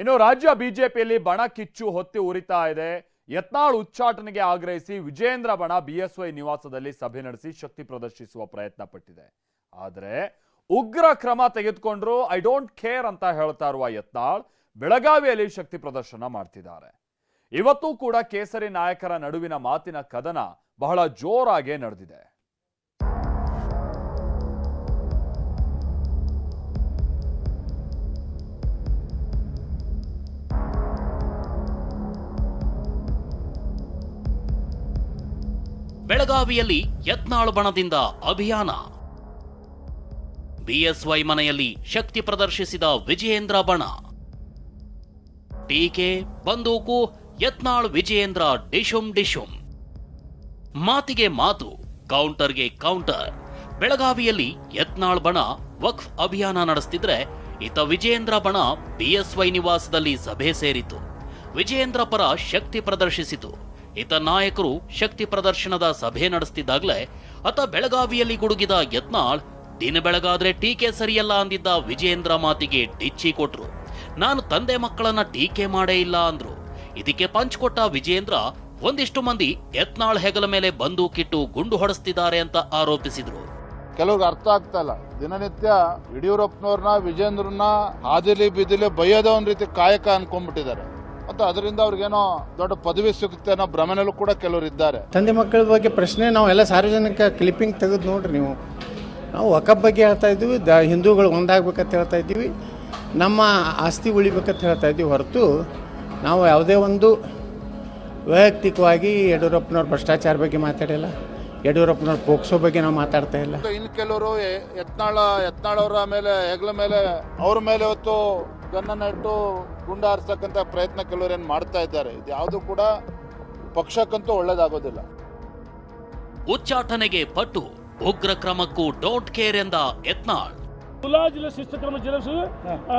ಇನ್ನು ರಾಜ್ಯ ಬಿಜೆಪಿಯಲ್ಲಿ ಬಣ ಕಿಚ್ಚು ಹೊತ್ತಿ ಉರಿತಾ ಇದೆ. ಯತ್ನಾಳ್ ಉಚ್ಚಾಟನೆಗೆ ಆಗ್ರಹಿಸಿ ವಿಜೇಂದ್ರ ಬಣ ಬಿಎಸ್ವೈ ನಿವಾಸದಲ್ಲಿ ಸಭೆ ನಡೆಸಿ ಶಕ್ತಿ ಪ್ರದರ್ಶಿಸುವ ಪ್ರಯತ್ನ ಪಟ್ಟಿದೆ. ಆದರೆ ಉಗ್ರ ಕ್ರಮ ತೆಗೆದುಕೊಂಡ್ರು ಐ ಡೋಂಟ್ ಕೇರ್ ಅಂತ ಹೇಳ್ತಾ ಇರುವ ಯತ್ನಾಳ್ ಬೆಳಗಾವಿಯಲ್ಲಿ ಶಕ್ತಿ ಪ್ರದರ್ಶನ ಮಾಡ್ತಿದ್ದಾರೆ. ಇವತ್ತೂ ಕೂಡ ಕೇಸರಿ ನಾಯಕರ ನಡುವಿನ ಮಾತಿನ ಕದನ ಬಹಳ ಜೋರಾಗೇ ನಡೆದಿದೆ. ಬೆಳಗಾವಿಯಲ್ಲಿ ಯತ್ನಾಳ್ ಬಣದಿಂದ ಅಭಿಯಾನ. ಬಿಎಸ್ವೈ ಮನೆಯಲ್ಲಿ ಶಕ್ತಿ ಪ್ರದರ್ಶಿಸಿದ ವಿಜಯೇಂದ್ರ ಬಣ. ಟೀಕೆ, ಬಂದೂಕು, ಯತ್ನಾಳ್ ವಿಜಯೇಂದ್ರ ಡಿಶುಂ ಡಿಶುಂ. ಮಾತಿಗೆ ಮಾತು, ಕೌಂಟರ್ಗೆ ಕೌಂಟರ್. ಬೆಳಗಾವಿಯಲ್ಲಿ ಯತ್ನಾಳ್ ಬಣ ವಕ್ಫ್ ಅಭಿಯಾನ ನಡೆಸ್ತಿದ್ರೆ ಇತ ವಿಜಯೇಂದ್ರ ಬಣ ಬಿಎಸ್ವೈ ನಿವಾಸದಲ್ಲಿ ಸಭೆ ಸೇರಿತು. ವಿಜಯೇಂದ್ರ ಪರ ಶಕ್ತಿ ಪ್ರದರ್ಶಿಸಿತು. ಇತ ನಾಯಕರು ಶಕ್ತಿ ಪ್ರದರ್ಶನದ ಸಭೆ ನಡೆಸ್ತಿದ್ದಾಗಲೇ ಆತ ಬೆಳಗಾವಿಯಲ್ಲಿ ಗುಡುಗಿದ ಯತ್ನಾಳ್, ದಿನ ಬೆಳಗಾದ್ರೆ ಟೀಕೆ ಸರಿಯಲ್ಲ ಅಂದಿದ್ದ ವಿಜಯೇಂದ್ರ ಮಾತಿಗೆ ಡಿಚ್ಚಿ ಕೊಟ್ರು. ನಾನು ತಂದೆ ಮಕ್ಕಳನ್ನ ಟೀಕೆ ಮಾಡೇ ಇಲ್ಲ ಅಂದ್ರು. ಇದಕ್ಕೆ ಪಂಚ್ ಕೊಟ್ಟ ವಿಜಯೇಂದ್ರ ಒಂದಿಷ್ಟು ಮಂದಿ ಯತ್ನಾಳ್ ಹೆಗಲ ಮೇಲೆ ಬಂದೂಕಿಟ್ಟು ಗುಂಡು ಹೊಡೆಸ್ತಿದ್ದಾರೆ ಅಂತ ಆರೋಪಿಸಿದ್ರು. ಕೆಲವ್ರಿಗೆ ಅರ್ಥ ಆಗ್ತಾ ಇಲ್ಲ. ದಿನನಿತ್ಯ ಯಡಿಯೂರಪ್ಪನವ್ರನ್ನ ವಿಜೇಂದ್ರನ್ನ ಹಾದಿಲಿ ಬಿದಿಲಿ ಬೈಯೋದೇ ಒಂದ್ ರೀತಿ ಕಾಯಕ ಅನ್ಕೊಂಡ್ಬಿಟ್ಟಿದ್ದಾರೆ. ಮತ್ತು ಅದರಿಂದ ಅವ್ರಿಗೇನೋ ದೊಡ್ಡ ಪದವಿ ಸಿಗುತ್ತೆ ಅನ್ನೋ ಭ್ರಮೆನಲ್ಲೂ ಕೂಡ ಕೆಲವರು ಇದ್ದಾರೆ. ತಂದೆ ಮಕ್ಕಳ ಬಗ್ಗೆ ಪ್ರಶ್ನೆ ನಾವು ಎಲ್ಲ ಸಾರ್ವಜನಿಕ ಕ್ಲಿಪ್ಪಿಂಗ್ ತೆಗೆದು ನೋಡ್ರಿ ನೀವು. ನಾವು ವಕಫ್ ಬಗ್ಗೆ ಹೇಳ್ತಾ ಇದ್ದೀವಿ ದ ಹಿಂದೂಗಳು ಒಂದಾಗ್ಬೇಕಂತ ಹೇಳ್ತಾ ಇದ್ದೀವಿ ನಮ್ಮ ಆಸ್ತಿ ಉಳಿಬೇಕಂತ ಹೇಳ್ತಾ ಇದ್ದೀವಿ. ಹೊರತು ನಾವು ಯಾವುದೇ ಒಂದು ವೈಯಕ್ತಿಕವಾಗಿ ಯಡಿಯೂರಪ್ಪನವ್ರ ಭ್ರಷ್ಟಾಚಾರ ಬಗ್ಗೆ ಮಾತಾಡಿಲ್ಲ ಯಡಿಯೂರಪ್ಪನವ್ರ ಪೋಕ್ಸೋ ಬಗ್ಗೆ ನಾವು ಮಾತಾಡ್ತಾ ಇಲ್ಲ. ಇನ್ನು ಕೆಲವರು ಯತ್ನಾಳ ಯತ್ನಾಳವರ ಮೇಲೆ ಹೆಗ್ಲ ಮೇಲೆ ಅವ್ರ ಮೇಲೆ ಹೊತ್ತು ಗನ್ನನ್ನ ಇಟ್ಟು ಗುಂಡ ಹಾರಿಸ್ತಕ್ಕಂಥ ಪ್ರಯತ್ನ ಕೆಲವರು ಏನು ಮಾಡ್ತಾ ಇದ್ದಾರೆ, ಇದು ಯಾವುದು ಕೂಡ ಪಕ್ಷಕ್ಕಂತೂ ಒಳ್ಳೇದಾಗೋದಿಲ್ಲ. ಉಚ್ಚಾಟನೆಗೆ ಪಟ್ಟು ಉಗ್ರ ಕ್ರಮಕ್ಕೂ ಡೋಂಟ್ ಕೇರ್ ಎಂದ ಯತ್ನಾಳ್. ಮುಲಾಜಿಲ ಶಿಸ್ತು ಕ್ರಮ ಜರುಗಿಸಿ ಆ,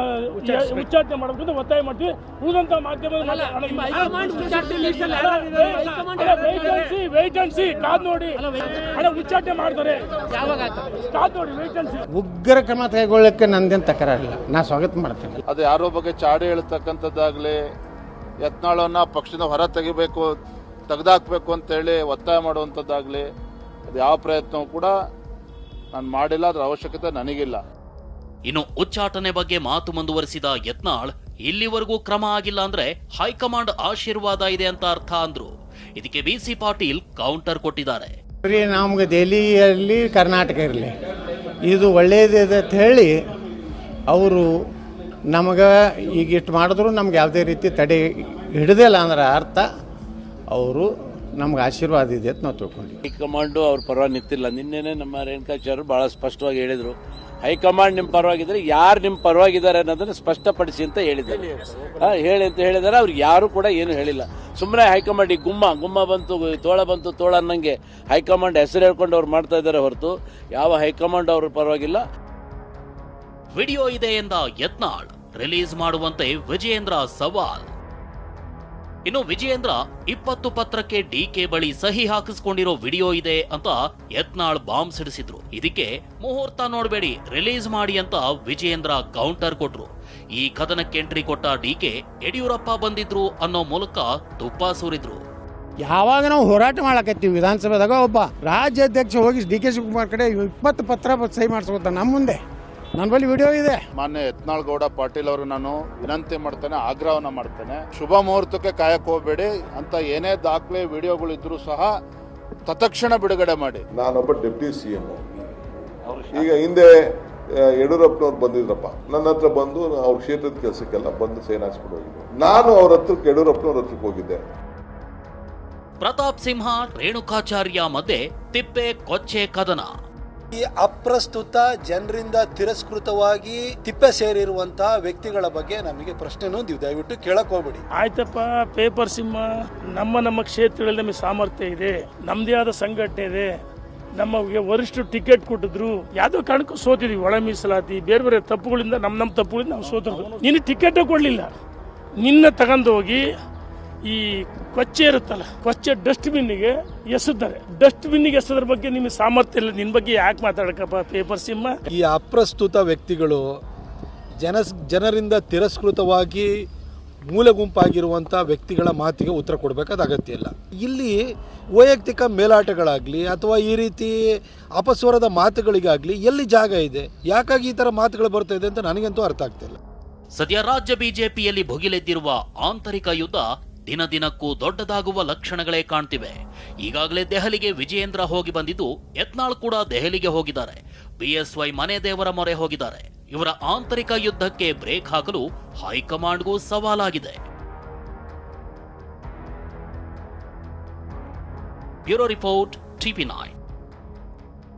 ಉಚ್ಚಾಟನೆ ಮಾಡಬೇಕು ಅಂತ ಒತ್ತಾಯ ಮಾಡ್ತೀವಿ. ಉಳಿದಂತ ಮಾಧ್ಯಮ ವೆಯ್ಟ್ ಅಂಡ್ ಸಿ ಕಾದ್ ನೋಡಿ. ಅಣ್ಣ ಉಚ್ಚಾಟನೆ ಮಾಡ್ತಾರೆ. ಕಾದ್ ನೋಡಿ ವೆಯ್ಟ್ ಅಂಡ್ ಸಿ ಉಗ್ರ ಕ್ರಮ ಕೈಗೊಳ್ಳಕ್ಕೆ ನಂದೇನು ತಕರಾರಿಲ್ಲ. ನಾ ಸ್ವಾಗತ ಮಾಡ್ತೇನೆ. ಅದು ಯಾರೋ ಬಗ್ಗೆ ಚಾಡಿ ಹೇಳ್ತಕ್ಕಂಥದ್ದಾಗಲಿ ಯತ್ನಾಳನ್ನ ಪಕ್ಷದ ಹೊರ ತೆಗಿಬೇಕು ತೆಗೆದಾಕ್ಬೇಕು ಅಂತೇಳಿ ಒತ್ತಾಯ ಮಾಡುವಂಥದ್ದಾಗಲಿ ಅದು ಯಾವ ಪ್ರಯತ್ನವೂ ಕೂಡ ನಾನು ಮಾಡಿಲ್ಲ ಅದರ ಅವಶ್ಯಕತೆ ನನಗಿಲ್ಲ. ಇನ್ನು ಉಚ್ಚಾಟನೆ ಬಗ್ಗೆ ಮಾತು ಮುಂದುವರಿಸಿದ ಯತ್ನಾಳ್ ಇಲ್ಲಿವರೆಗೂ ಕ್ರಮ ಆಗಿಲ್ಲ ಅಂದ್ರೆ ಹೈಕಮಾಂಡ್ ಆಶೀರ್ವಾದ ಇದೆ ಅಂತ ಅರ್ಥ ಅಂದ್ರು. ಇದಕ್ಕೆ ಬಿ ಸಿ ಪಾಟೀಲ್ ಕೌಂಟರ್ ಕೊಟ್ಟಿದ್ದಾರೆ. ಬರೀ ನಮ್ಗೆ ದೆಹಲಿಯಲ್ಲಿ ಕರ್ನಾಟಕ ಇರಲಿ. ಇದು ಒಳ್ಳೆಯದಿದೆ ಅಂತ ಹೇಳಿ ಅವರು ನಮಗೆ ಈಗ ಇಷ್ಟು ಮಾಡಿದ್ರು ನಮ್ಗೆ ಯಾವುದೇ ರೀತಿ ತಡೆ ಹಿಡಿದಿಲ್ಲ ಅಂದ್ರೆ ಅರ್ಥ. ಅವರು ನಮ್ಗೆ ಆಶೀರ್ವಾದ ಇದೆ ಅಂತ ನಾವು ತಿಳ್ಕೊಂಡ್ವಿ ಹೈಕಮಾಂಡು ಅವ್ರ ಪರವಾಗಿ ನಿಂತಿಲ್ಲ. ನಿನ್ನೆನೆ ನಮ್ಮ ರೇಣುಕಾಚಾರ್ಯರು ಬಹಳ ಸ್ಪಷ್ಟವಾಗಿ ಹೇಳಿದರು. ಹೈಕಮಾಂಡ್ ನಿಮ್ಮ ಪರವಾಗಿದ್ದಾರೆ ಯಾರು ನಿಮ್ಮ ಪರವಾಗಿದ್ದಾರೆ ಅನ್ನೋದನ್ನ ಸ್ಪಷ್ಟಪಡಿಸಿ ಅಂತ ಹೇಳಿದ್ದಾರೆ. ಹೇಳಿ ಅಂತ ಹೇಳಿದ್ದಾರೆ ಅವ್ರಿಗೆ ಯಾರು ಕೂಡ ಏನು ಹೇಳಿಲ್ಲ. ಸುಮ್ಮನೆ ಹೈಕಮಾಂಡ್ ಈ ಗುಮ್ಮ ಗುಮ್ಮ ಬಂತು ತೋಳ ಬಂತು, ತೋಳ ಅನ್ನಂಗೆ ಹೈಕಮಾಂಡ್ ಹೆಸರು ಹೇಳ್ಕೊಂಡು ಅವ್ರು ಮಾಡ್ತಾ ಇದ್ದಾರೆ ಹೊರತು ಯಾವ ಹೈಕಮಾಂಡ್ ಅವ್ರ ಪರವಾಗಿಲ್ಲ. ವಿಡಿಯೋ ಇದೆ ಎಂದ ಯತ್ನಾಳ್. ರಿಲೀಸ್ ಮಾಡುವಂತೆ ವಿಜಯೇಂದ್ರ ಸವಾಲ್. ಇನ್ನು ವಿಜಯೇಂದ್ರ ಇಪ್ಪತ್ತು ಪತ್ರಕ್ಕೆ ಡಿಕೆ ಬಳಿ ಸಹಿ ಹಾಕಿಸ್ಕೊಂಡಿರೋ ವಿಡಿಯೋ ಇದೆ ಅಂತ ಯತ್ನಾಳ್ ಬಾಂಬ್ ಸಿಡಿಸಿದ್ರು. ಇದಕ್ಕೆ ಮುಹೂರ್ತ ನೋಡಬೇಡಿ, ರಿಲೀಸ್ ಮಾಡಿ ಅಂತ ವಿಜಯೇಂದ್ರ ಕೌಂಟರ್ ಕೊಟ್ರು. ಈ ಕದನಕ್ಕೆ ಎಂಟ್ರಿ ಕೊಟ್ಟ ಡಿಕೆ ಯಡಿಯೂರಪ್ಪ ಬಂದಿದ್ರು ಅನ್ನೋ ಮೂಲಕ ತುಪ್ಪ ಸುರಿದ್ರು. ಯಾವಾಗ ನಾವು ಹೋರಾಟ ಮಾಡಕತ್ತೀವಿ ವಿಧಾನಸಭೆದಾಗ ಒಬ್ಬ ರಾಜ್ಯಾಧ್ಯಕ್ಷ ಹೋಗಿ ಡಿ ಕೆ ಶಿವಕುಮಾರ್ ಕಡೆ ಇಪ್ಪತ್ತು ಪತ್ರ ಸಹಿ ಮಾಡಿಸ್ಕೊತ ನಮ್ಮ ಮುಂದೆ. ನನ್ನ ಬಳಿ ವಿಡಿಯೋ ಇದೆ. ಮಾನ್ಯ ಯತ್ನಾಳ್ ಗೌಡ ಪಾಟೀಲ್ ಅವರು ನಾನು ವಿನಂತಿ ಮಾಡ್ತೇನೆ ಆಗ್ರಹವನ್ನ ಮಾಡ್ತೇನೆ. ಶುಭ ಮುಹೂರ್ತಕ್ಕೆ ಕಾಯಕ್ಕೆ ಹೋಗಬೇಡಿ ಅಂತ ಏನೇ ದಾಖಲೆ ವಿಡಿಯೋಗಳು ಇದ್ರೂ ಸಹ ತತ್ಕ್ಷಣ ಬಿಡುಗಡೆ ಮಾಡಿ. ನಾನೊಬ್ಬ ಡೆಪ್ಯೂಟಿ ಸಿ ಎಂ ಈಗ ಹಿಂದೆ ಯಡಿಯೂರಪ್ಪನವ್ರು ಬಂದಿದ್ರಪ್ಪ. ನನ್ನ ಹತ್ರ ಬಂದು ಅವ್ರ ಕ್ಷೇತ್ರದ ಕೆಲಸಕ್ಕೆಲ್ಲ ಬಂದು ಸೈನ್ ಹಾಕ್ಸ್ಬಿಟ್ಟು ಹೋಗಿದ್ದೆ. ನಾನು ಅವ್ರ ಹತ್ರಕ್ಕೆ ಯಡಿಯೂರಪ್ಪನವ್ರ ಹತ್ರಕ್ಕೆ ಹೋಗಿದ್ದೆ. ಪ್ರತಾಪ್ ಸಿಂಹ ರೇಣುಕಾಚಾರ್ಯ ಮಧ್ಯೆ ತಿಪ್ಪೆ ಕೊಚ್ಚೆ ಕದನ. ಈ ಅಪ್ರಸ್ತುತ ಜನರಿಂದ ತಿರಸ್ಕೃತವಾಗಿ ತಿಪ್ಪೆ ಸೇರಿರುವಂತ ವ್ಯಕ್ತಿಗಳ ಬಗ್ಗೆ ನಮಗೆ ಪ್ರಶ್ನೆ ನೀವು ದಯವಿಟ್ಟು ಕೇಳಕ್ ಹೋಗ್ಬೇಡಿ. ಆಯ್ತಪ್ಪ, ಪೇಪರ್ ಸಿಂಹ, ನಮ್ಮ ನಮ್ಮ ಕ್ಷೇತ್ರಗಳಲ್ಲಿ ನಮಗೆ ಸಾಮರ್ಥ್ಯ ಇದೆ. ನಮ್ಮದೇ ಆದ ಸಂಘಟನೆ ಇದೆ. ನಮಗೆ ವರಿಷ್ಠರು ಟಿಕೆಟ್ ಕೊಟ್ಟಿದ್ರು. ಯಾವ್ದೋ ಕಾರಣಕ್ಕೂ ಸೋತಿದ್ವಿ. ಒಳ ಮೀಸಲಾತಿ, ಬೇರೆ ಬೇರೆ ತಪ್ಪುಗಳಿಂದ, ನಮ್ಮ ನಮ್ಮ ತಪ್ಪುಗಳಿಂದ ನಾವು ಸೋತಿರ್ಬೋದು ನಿನ್ನ ಟಿಕೆಟ್ ಕೊಡಲಿಲ್ಲ. ನಿನ್ನ ತಗೊಂಡು ಹೋಗಿ ಈ ಕೊಚ್ಚೆ ಇರುತ್ತಲ್ಲ ಕೊಚ್ಚೆ ಡಸ್ಟ್ಬಿನ್ನಿಗೆ ಎಸೆದ್ದಾರೆ. ಡಸ್ಟ್ಬಿನ್ನಿಗೆ ಎಸೆದ್ರ ಬಗ್ಗೆ ನಿಮಗೆ ಸಾಮರ್ಥ್ಯ ಇಲ್ಲ. ನಿನ್ನ ಬಗ್ಗೆ ಯಾಕೆ ಮಾತಾಡಕಪ್ಪ? ಪೇಪರ್ ಸಿಂಹ ಈ ಅಪ್ರಸ್ತುತ ವ್ಯಕ್ತಿಗಳು ಜನ ಜನರಿಂದ ತಿರಸ್ಕೃತವಾಗಿ ಮೂಲ ಗುಂಪಾಗಿರುವಂಥ ವ್ಯಕ್ತಿಗಳ ಮಾತಿಗೆ ಉತ್ತರ ಕೊಡಬೇಕಾದ ಅಗತ್ಯ ಇಲ್ಲ. ಇಲ್ಲಿ ವೈಯಕ್ತಿಕ ಮೇಲಾಟಗಳಾಗಲಿ ಅಥವಾ ಈ ರೀತಿ ಅಪಸ್ವರದ ಮಾತುಗಳಿಗಾಗಲಿ ಎಲ್ಲಿ ಜಾಗ ಇದೆ? ಯಾಕಾಗಿ ಈ ಥರ ಮಾತುಗಳು ಬರ್ತಾ ಇದೆ ಅಂತ ನನಗಂತೂ ಅರ್ಥ ಆಗ್ತಿಲ್ಲ. ಸದ್ಯ ರಾಜ್ಯ ಬಿಜೆಪಿಯಲ್ಲಿ ಭುಗಿಲೆದ್ದಿರುವ ಆಂತರಿಕ ಯುದ್ಧ ದಿನ ದಿನಕ್ಕೂ ದೊಡ್ಡದಾಗುವ ಲಕ್ಷಣಗಳೇ ಕಾಣ್ತಿವೆ. ಈಗಾಗಲೇ ದೆಹಲಿಗೆ ವಿಜಯೇಂದ್ರ ಹೋಗಿ ಬಂದಿದ್ದು ಯತ್ನಾಳ್ ಕೂಡ ದೆಹಲಿಗೆ ಹೋಗಿದ್ದಾರೆ. ಬಿಎಸ್ವೈ ಮನೆ ದೇವರ ಮೊರೆ ಹೋಗಿದ್ದಾರೆ. ಇವರ ಆಂತರಿಕ ಯುದ್ಧಕ್ಕೆ ಬ್ರೇಕ್ ಹಾಕಲು ಹೈಕಮಾಂಡ್ಗೂ ಸವಾಲಾಗಿದೆ. Bureau report TV nine.